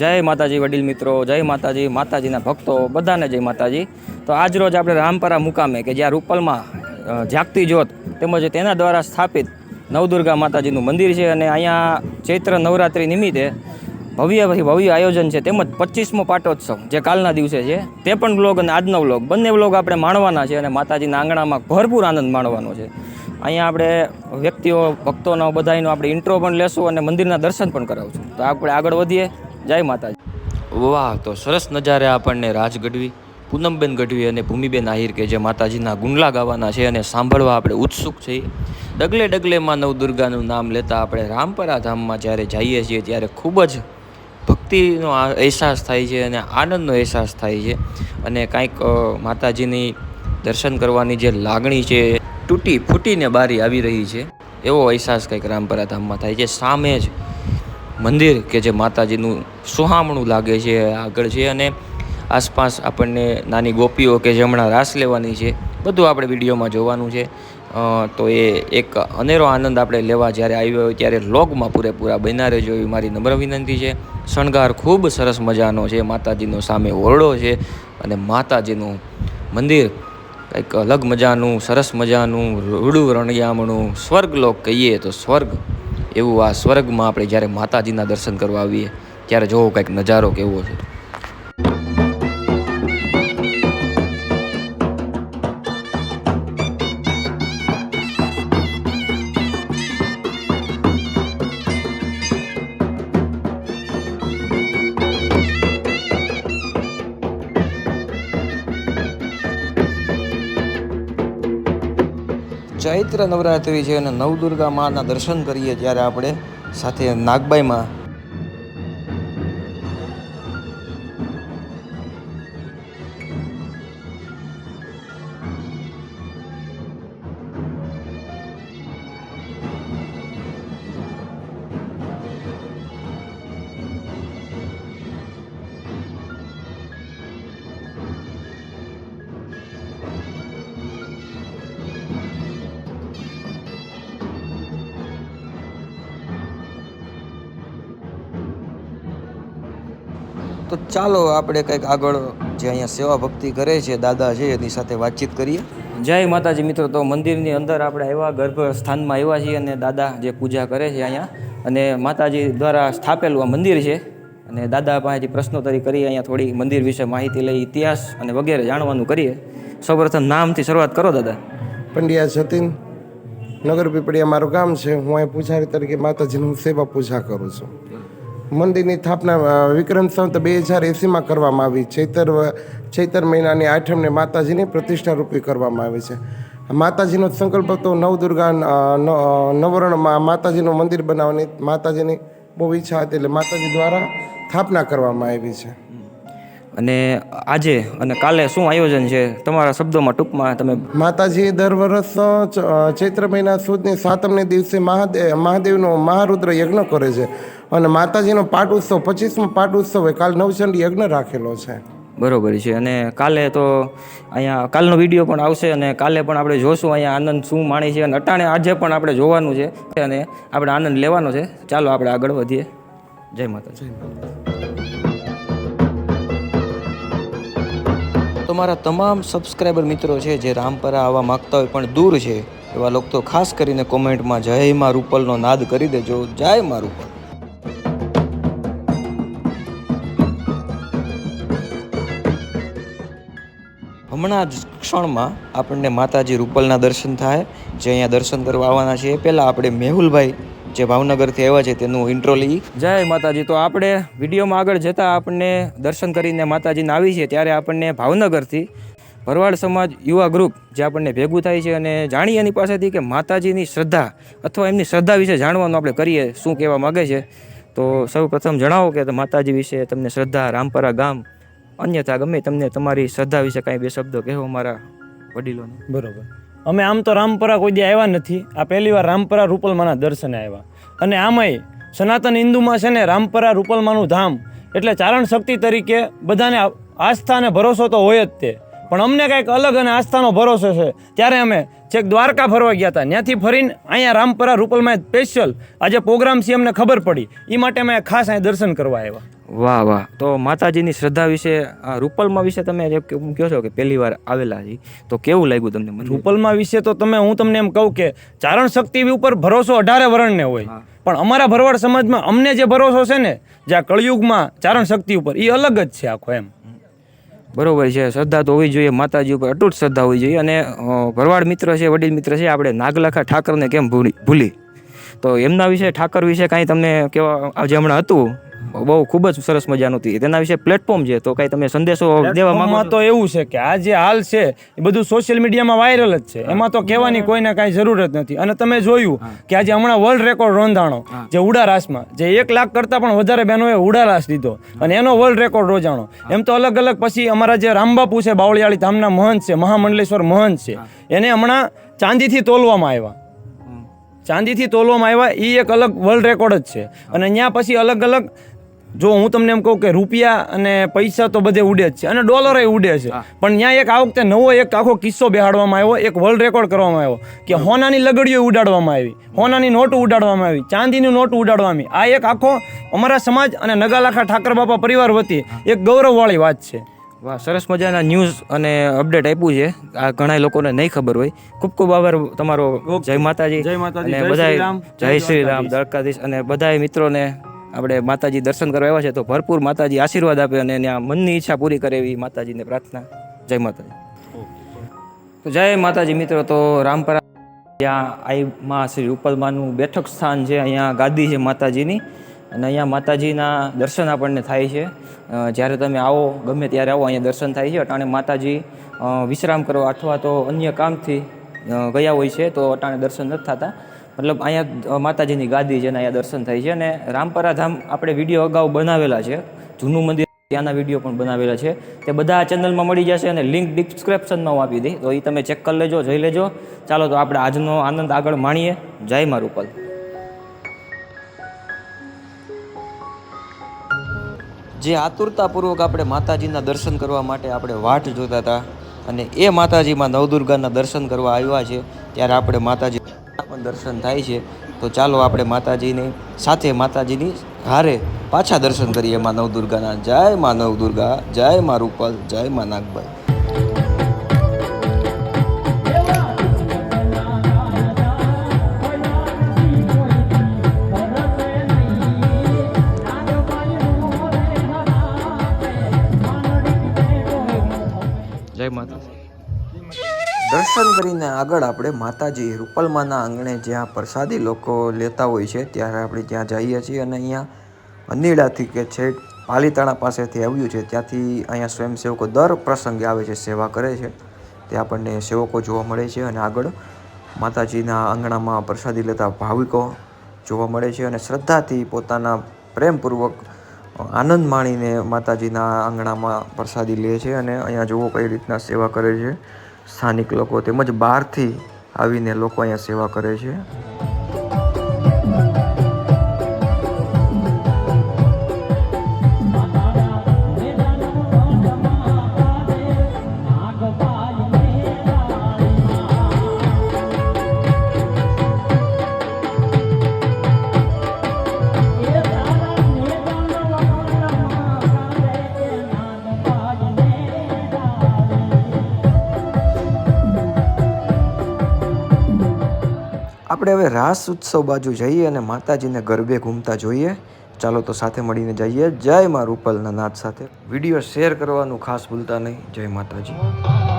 જય માતાજી વડીલ મિત્રો, જય માતાજી, માતાજીના ભક્તો, બધાને જય માતાજી. તો આજ રોજ આપણે રામપરા મુકામે કે જ્યાં રૂપલમાં જાગતી જ્યોત તેમજ તેના દ્વારા સ્થાપિત નવદુર્ગા માતાજીનું મંદિર છે અને અહીંયા ચૈત્ર નવરાત્રિ નિમિત્તે ભવ્ય ભવ્ય આયોજન છે. તેમજ પચીસમો પાટોત્સવ જે કાલના દિવસે છે, તે પણ વ્લોગ અને આજનો વ્લોગ. બંને વ્લોગ આપણે માણવાના છે અને માતાજીના આંગણામાં ભરપૂર આનંદ માણવાનો છે. અહીંયા આપણે વ્યક્તિઓ, ભક્તોનો બધાનો આપણે ઇન્ટ્રો પણ લેશું અને મંદિરના દર્શન પણ કરાવશું. તો આપણે આગળ વધીએ. જય માતાજી. વાહ, તો સરસ નજારે આપણને રાજ ગઢવી, પૂનમબેન ગઢવી અને ભૂમિબેન આહિર કે જે માતાજીના ગુંડલા ગાવાના છે અને સાંભળવા આપણે ઉત્સુક છીએ. ડગલે ડગલેમાં નવદુર્ગાનું નામ લેતા આપણે રામપરા ધામમાં જ્યારે જઈએ છીએ ત્યારે ખૂબ જ ભક્તિનો અહેસાસ થાય છે અને આનંદનો અહેસાસ થાય છે. અને કાંઈક માતાજીની દર્શન કરવાની જે લાગણી છે, તૂટી ફૂટીને બારી આવી રહી છે, એવો અહેસાસ કંઈક રામપરા ધામમાં થાય છે. સામે જ મંદિર કે જે માતાજીનું સુહામણું લાગે છે, આગળ છે અને આસપાસ આપણને નાની ગોપીઓ કે જે હમણાં રાસ લેવાની છે, બધું આપણે વિડીયોમાં જોવાનું છે. તો એ એક અનેરો આનંદ આપણે લેવા જ્યારે આવ્યો હોય ત્યારે લોગમાં પૂરેપૂરા બન્યા રહેજો એવી મારી નમ્ર વિનંતી છે. શણગાર ખૂબ સરસ મજાનો છે, માતાજીનો સામે ઓરડો છે અને માતાજીનું મંદિર કંઈક અલગ મજાનું, સરસ મજાનું, રૂડું રણિયામણું, સ્વર્ગલોક કહીએ તો સ્વર્ગ એવું આ સ્વર્ગમાં આપણે જ્યારે માતાજીના દર્શન કરવા આવીએ, ત્યારે જોવો કંઈક નજારો કેવો છે. ચૈત્ર નવરાત્રિ છે અને નવદુર્ગા માના દર્શન કરીએ ત્યારે આપણે સાથે નાગબાઈમાં તો ચાલો આપણે કંઈક આગળ જે અહીંયા સેવા ભક્તિ કરે છે, દાદા છે, એની સાથે વાતચીત કરીએ. જય માતાજી મિત્રો, તો મંદિરની અંદર આપણે આવ્યા ગર્ભ સ્થાનમાં આવ્યા છીએ અને દાદા જે પૂજા કરે છે અહીંયા, અને માતાજી દ્વારા સ્થાપેલું આ મંદિર છે. અને દાદા પાસેથી પ્રશ્નોત્તરી કરી અહીંયા થોડી મંદિર વિશે માહિતી લઈ, ઇતિહાસ અને વગેરે જાણવાનું કરીએ. સૌપ્રથમ નામથી શરૂઆત કરો, દાદા. પંડ્યા સતીન નગર પીપળિયા મારું ગામ છે. હું અહીં પૂજારી તરીકે માતાજીની સેવા પૂજા કરું છું. મંદિરની સ્થાપના વિક્રમ સંત બે હજાર એંસીમાં કરવામાં આવી. ચૈતર ચૈતર મહિનાની આઠમને માતાજીની પ્રતિષ્ઠા રૂપી કરવામાં આવી છે. માતાજીનો સંકલ્પ હતો નવદુર્ગા નવરણમાં માતાજીનું મંદિર બનાવવાની. માતાજીની બહુ ઈચ્છા હતી એટલે માતાજી દ્વારા સ્થાપના કરવામાં આવી છે. અને આજે અને કાલે શું આયોજન છે? તમારા શબ્દોમાં ટૂંકમાં તમે માતાજી દર વર્ષ ચૈત્ર મહિના સુદની સાતમને દિવસે મહાદેવ મહાદેવનો મહારુદ્ર યજ્ઞ કરે છે. અને માતાજીનો પાટ ઉત્સવ પચીસમો પાટ ઉત્સવ હોય કાલ નવચંડ યજ્ઞ રાખેલો છે. બરોબર છે. અને કાલે તો અહીંયા કાલનો વીડિયો પણ આવશે અને કાલે પણ આપણે જોશું અહીંયા આનંદ શું માણી છે અને અટાણે આજે પણ આપણે જોવાનું છે અને આપણે આનંદ લેવાનો છે. ચાલો આપણે આગળ વધીએ. જય માતાજી. તો મારા તમામ સબસ્ક્રાઈબર મિત્રો છે જે રામપરા આવવા માગતા હોય પણ દૂર છે, એવા લોકો તો ખાસ કરીને કોમેન્ટમાં જય માં રૂપલનો નાદ કરી દેજો, જય માં રૂપલ. હમણાં જ ક્ષણમાં આપણને માતાજી રૂપલના દર્શન થાય, જે અહીંયા દર્શન કરવા આવવાના છે, એ પહેલાં આપણે મેહુલભાઈ જે ભાવનગરથી આવ્યા છે તેનું ઇન્ટ્રો લઈ જય માતાજી. તો આપણે વિડીયોમાં આગળ જતાં આપણને દર્શન કરીને માતાજીને આવી છે ત્યારે આપણને ભાવનગરથી ભરવાડ સમાજ યુવા ગ્રુપ જે આપણને ભેગું થાય છે અને જાણીએ એની પાસેથી કે માતાજીની શ્રદ્ધા અથવા એમની શ્રદ્ધા વિશે જાણવાનું આપણે કરીએ શું કહેવા માગે છે. તો સૌ પ્રથમ જણાવો કે માતાજી વિશે તમને શ્રદ્ધા રામપરા ગામ અન્યથા ગમે તમને તમારી શ્રદ્ધા વિશે કાંઈ બે શબ્દો કહેવો મારા વડીલોને. બરોબર. અમે આમ તો રામપરા કોઈ દી આવ્યા નથી. આ પહેલી વાર રામપરા રૂપલમાના દર્શને આવ્યા. અને આમાંય સનાતન હિન્દુમાં છે ને રામપરા રૂપલમાનું ધામ. એટલે ચારણ શક્તિ તરીકે બધાને આસ્થા અને ભરોસો તો હોય જ તે. પણ અમને કાંઈક અલગ અને આસ્થાનો ભરોસો છે. ત્યારે અમે છેક દ્વારકા ફરવા ગયા હતા. ત્યાંથી ફરીને અહીંયા રામપરા રૂપલમાં સ્પેશિયલ આજે પ્રોગ્રામ છે અમને ખબર પડી. એ માટે અમે ખાસ અહીંયા દર્શન કરવા આવ્યા. વાહ વાહ. તો માતાજીની શ્રદ્ધા વિશે આ રૂપલમાં વિશે તમે જે કહો છો કે પહેલી વાર આવેલા છે તો કેવું લાગ્યું તમને રૂપલમાં વિશે તો તમે હું તમને એમ કહું કે ચારણ શક્તિ ઉપર ભરોસો અઢારે વર્ણને હોય. પણ અમારા ભરવાડ સમાજમાં અમને જે ભરોસો છે ને જે આ કળિયુગમાં ચારણ શક્તિ ઉપર એ અલગ જ છે આખો એમ. બરોબર છે શ્રદ્ધા તો હોવી જોઈએ માતાજી ઉપર અટૂટ શ્રદ્ધા હોવી જોઈએ. અને ભરવાડ મિત્ર છે વડીલ મિત્ર છે આપણે નાગલખા ઠાકરને કેમ ભૂલી ભૂલી? તો એમના વિશે ઠાકર વિશે કાંઈ તમને કેવા જે હમણાં હતું બહુ ખૂબ જ સરસ મજાનું હતી. તેના વિશે પ્લેટફોર્મ છે તો કાંઈ તમે સંદેશો દેવા માંગો તો એવું છે કે આ જે હાલ છે એ બધું સોશિયલ મીડિયામાં વાયરલ જ છે. એમાં તો કહેવાની કોઈને કાંઈ જરૂર જ નથી. અને તમે જોયું કે આજે હમણાં વર્લ્ડ રેકોર્ડ રોંધાણો જે ઉડારાસમાં જે એક લાખ કરતાં પણ વધારે બહેનોએ ઉડારાસ લીધો. અને એનો વર્લ્ડ રેકોર્ડ રોજાણો. એમ તો અલગ અલગ પછી અમારા જે રામબાપુ છે બાવળિયાળી ધામના મહંત છે મહામંડલેશ્વર મહંત છે એને હમણાં ચાંદીથી તોલવામાં આવ્યા. ચાંદીથી તોલવામાં આવ્યા એ એક અલગ વર્લ્ડ રેકોર્ડ જ છે. અને ત્યાં પછી અલગ અલગ જો હું તમને એમ કહું કે રૂપિયા અને પૈસા તો બધે ઉડે જ છે અને ડોલરે ઉડે છે. પણ ત્યાં એક આ વખતે નવો એક આખો કિસ્સો બેહાડવામાં આવ્યો એક વર્લ્ડ રેકોર્ડ કરવામાં આવ્યો કે હોનાની લગડીઓ ઉડાડવામાં આવી હોનાની નોટ ઉડાડવામાં આવી ચાંદીની નોટ ઉડાડવામાં આવી. આ એક આખો અમારા સમાજ અને નગાલાખા ઠાકર બાપા પરિવાર વતી એક ગૌરવવાળી વાત છે. વાહ સરસ મજાના ન્યૂઝ અને અપડેટ આપ્યું છે. આ ઘણા લોકોને નહીં ખબર હોય. ખૂબ ખૂબ આભાર તમારો. જય માતાજી. જય માતાજી, અને જય શ્રી રામ, જય જય શ્રી રામ દ્વારકાધીશ. અને બધાય મિત્રોને આપણે માતાજી દર્શન કરવા આવ્યા છે, તો ભરપૂર માતાજી આશીર્વાદ આપે અને ત્યાં મનની ઈચ્છા પૂરી કરે એવી માતાજીને પ્રાર્થના. જય માતાજી. તો જય માતાજી મિત્રો, તો રામપરા ત્યાં આઈ મા શ્રી ઉપલમાનું બેઠક સ્થાન છે, અહીંયા ગાદી છે માતાજીની. અને અહીંયા માતાજીના દર્શન આપણને થાય છે. જ્યારે તમે આવો, ગમે ત્યારે આવો, અહીંયા દર્શન થાય છે. અટાણે માતાજી વિશ્રામ કરવા અથવા તો અન્ય કામથી ગયા હોય છે, તો અટાણે દર્શન નથી થતા. મતલબ અહીંયા માતાજીની ગાદી છે અને અહીંયા દર્શન થાય છે અને રામપરા ધામ આપણે વીડિયો અગાઉ બનાવેલા છે. જૂનું મંદિર ત્યાંના વીડિયો પણ બનાવેલા છે. તે બધા ચેનલમાં મળી જશે અને લિંક ડિસ્ક્રિપ્શનમાં હું આપી દઈ તો એ તમે ચેક કરી લેજો, જોઈ લેજો. ચાલો તો આપણે આજનો આનંદ આગળ માણીએ. જય મારુપલ જે આતુરતાપૂર્વક આપણે માતાજીના દર્શન કરવા માટે આપણે વાટ જોતા હતા અને એ માતાજીમાં નવદુર્ગાના દર્શન કરવા આવ્યા છે, ત્યારે આપણે માતાજી પણ દર્શન થાય છે, તો ચાલો આપણે માતાજીની સાથે માતાજીની હારે પાછા દર્શન કરીએ. માં નવદુર્ગાના જય માં નવદુર્ગા, જય મા રૂપલ, જય મા નાગભાઈ દર્શન કરીને આગળ આપણે માતાજી રૂપલમાના આંગણે જ્યાં પ્રસાદી લોકો લેતા હોય છે, ત્યારે આપણે ત્યાં જઈએ છીએ અને અહીંયા અનીડાથી કે છેક પાલીતાણા પાસેથી આવ્યું છે. ત્યાંથી અહીંયા સ્વયંસેવકો દર પ્રસંગે આવે છે, સેવા કરે છે. તે આપણને સેવકો જોવા મળે છે અને આગળ માતાજીના આંગણામાં પ્રસાદી લેતા ભાવિકો જોવા મળે છે અને શ્રદ્ધાથી પોતાના પ્રેમપૂર્વક આનંદ માણીને માતાજીના આંગણામાં પ્રસાદી લે છે અને અહીંયા જુઓ કઈ રીતના સેવા કરે છે. સ્થાનિક લોકો તેમજ બહારથી આવીને લોકો અહીંયા સેવા કરે છે. આપણે હવે રાસ ઉત્સવ બાજુ જઈએ અને માતાજીને ગરબે ઘૂમતા જોઈએ. ચાલો તો સાથે મળીને જઈએ. જય મા રૂપલના નાદ સાથે. વીડિયો શેર કરવાનું ખાસ ભૂલતા નહીં. જય માતાજી.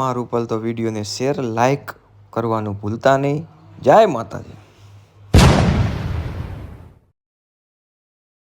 જય પલ તો વિડીયોને શેર લાઇક કરવાનું ભૂલતા નહીં. જય માતાજી.